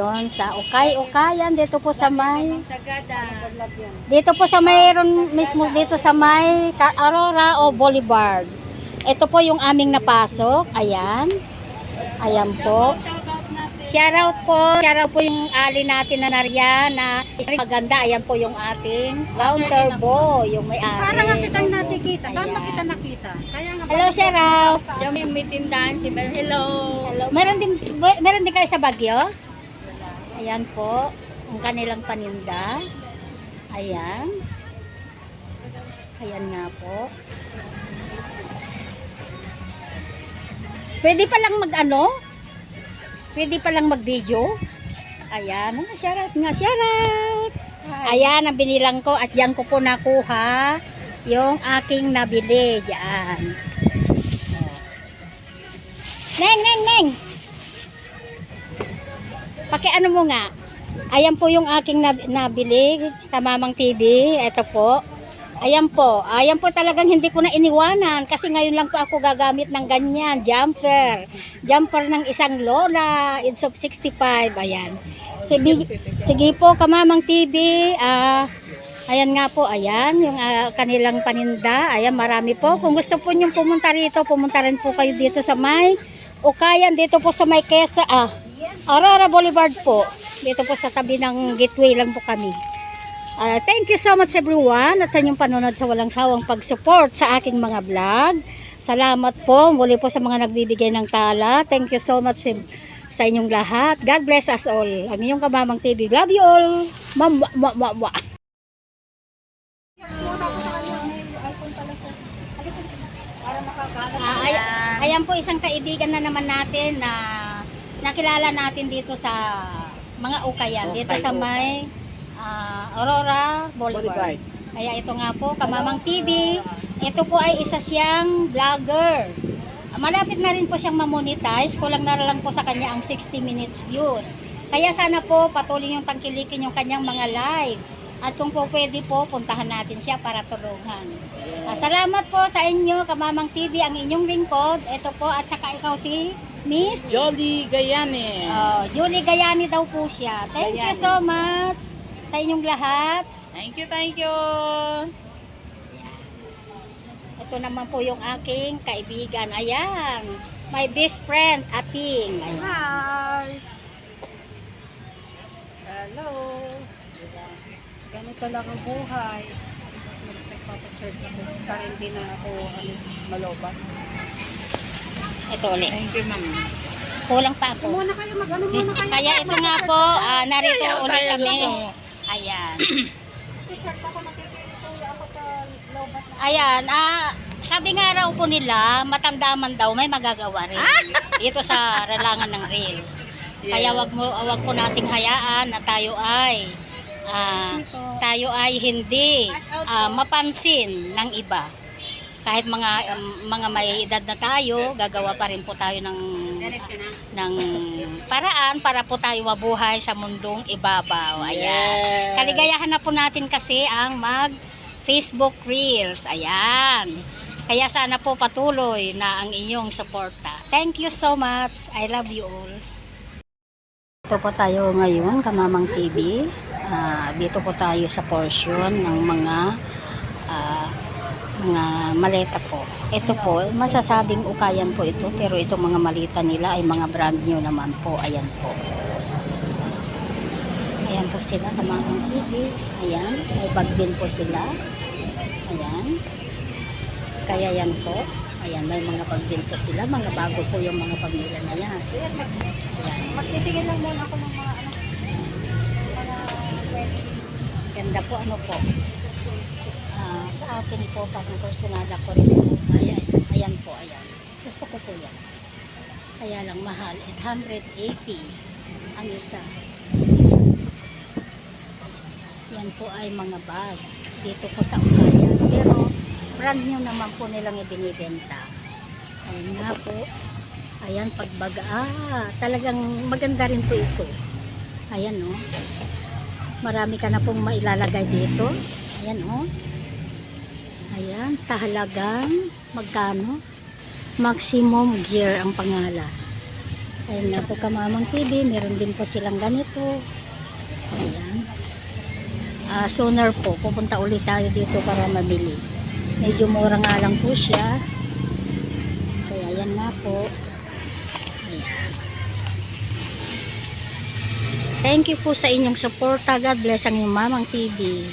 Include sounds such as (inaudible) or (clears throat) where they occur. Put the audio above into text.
ngayon sa Ukay Ukayan dito po sa may dito po sa mayroon mismo dito sa may Aurora o Boulevard. Ito po yung aming napasok. Ayan. Ayan po. Shoutout po. Shoutout po yung ali natin na nariyan na isang maganda. Ayan po yung ating counter boy, yung may-ari. Parang nga kitang nakikita. Saan Ayan. ba kita nakita? Kaya nga Hello, shoutout. Yung may, may tindahan si Bel. Hello. Hello. Meron din meron din kayo sa Bagyo? Ayan po, ang kanilang paninda. Ayan. Ayan nga po. Pwede pa lang mag ano? Pwede pa lang mag video? Ayan, mga shoutout nga, shoutout. Ayan, ang binilang ko at yan ko po nakuha yung aking nabili diyan. Neng, neng, neng. Pakiano mo nga. Ayan po yung aking nab- nabili sa Mamang TV. Ito po. Ayan po. Ayan po talagang hindi ko na iniwanan kasi ngayon lang po ako gagamit ng ganyan. Jumper. Jumper ng isang Lola. It's of 65. Ayan. Sige, sige po, Kamamang TV. Ah, ayan nga po. Ayan. Yung ah, kanilang paninda. Ayan, marami po. Kung gusto po nyo pumunta rito, pumunta rin po kayo dito sa may Ukayan. Dito po sa may Queza. Ah, Aurora Boulevard po. Dito po sa tabi ng gateway lang po kami. Ah, thank you so much everyone at sa inyong panonood sa walang sawang pag-support sa aking mga vlog. Salamat po muli po sa mga nagbibigay ng tala. Thank you so much sa- inyong lahat. God bless us all. Ang inyong kabamang TV. Love you all. Mama, mama, mama. Ah, ay, ayan po isang kaibigan na naman natin na nakilala natin dito sa mga ukayan. Dito sa may ah, Aurora Boulevard. Kaya ito nga po, Kamamang TV. Ito po ay isa siyang vlogger. Malapit na rin po siyang mamonetize. Kulang na lang po sa kanya ang 60 minutes views. Kaya sana po patuloy yung tangkilikin yung kanyang mga live. At kung po pwede po, puntahan natin siya para tulungan. Ah, salamat po sa inyo, Kamamang TV, ang inyong lingkod. Ito po, at saka ikaw si Miss Jolly Gayane. oh, Julie Gayani daw po siya. Thank you Gayani. so much sa inyong lahat. Thank you, thank you. Ito naman po yung aking kaibigan. Ayan. My best friend, Ating. Ayan. Hi. Hello. Ganito lang ang buhay. Nagpapachurch ako. Karentina ako ano, malobat. Ito ulit. Thank you, ma'am. Kulang pa ako. Muna kayo mag-ano muna (laughs) kayo. Kaya ito nga po, ah, narito Ayaw ulit tayo kami. gusto. Ayan. (clears throat) Ayan, ah, sabi nga raw po nila, matanda man daw, may magagawa rin. (laughs) Dito sa relangan ng Reels. Kaya wag mo wag po nating hayaan na tayo ay ah, tayo ay hindi ah, mapansin ng iba. Kahit mga um, mga may edad na tayo, gagawa pa rin po tayo ng ng paraan para po tayo mabuhay sa mundong ibabaw. Ayan. Yes. Kaligayahan na po natin kasi ang mag Facebook Reels. Ayan. Kaya sana po patuloy na ang inyong suporta. Thank you so much. I love you all. Ito po tayo ngayon, Kamamang TV. Ah, dito po tayo sa portion ng mga ah, mga maleta po. Ito po, masasabing ukayan po ito, pero itong mga malita nila ay mga brand new naman po. Ayan po. Ayan po sila, Kamamang TV. Ayan, may bag din po sila. Ayan. Kaya yan po. Ayan, may mga bag din po sila. Mga bago po yung mga bag nila na yan. Ayan. Lang muna ako ng mga ano. Ganda po, ano po. Ah, sa akin po, parang personada ko rin po. Ayan, ayan po, ayan. Gusto ko po yan. Kaya lang mahal. 880 ang isa. Yan po ay mga bag. Dito po sa Ukayan. Pero brand new naman po nilang ibinibenta. Ayan nga po. Ayan, pagbaga. Ah, talagang maganda rin po ito. Ayan, no. Marami ka na pong mailalagay dito. Ayan, oh. Ayan, sa halagang magkano? Maximum gear ang pangalan. Ayun nga po kamamang TV, meron din po silang ganito. Ayan. Ah, sooner po, pupunta ulit tayo dito para mabili. Medyo mura nga lang po siya. Kaya yan nga po. Ayan. Thank you po sa inyong suporta. God bless ang Mamang TV.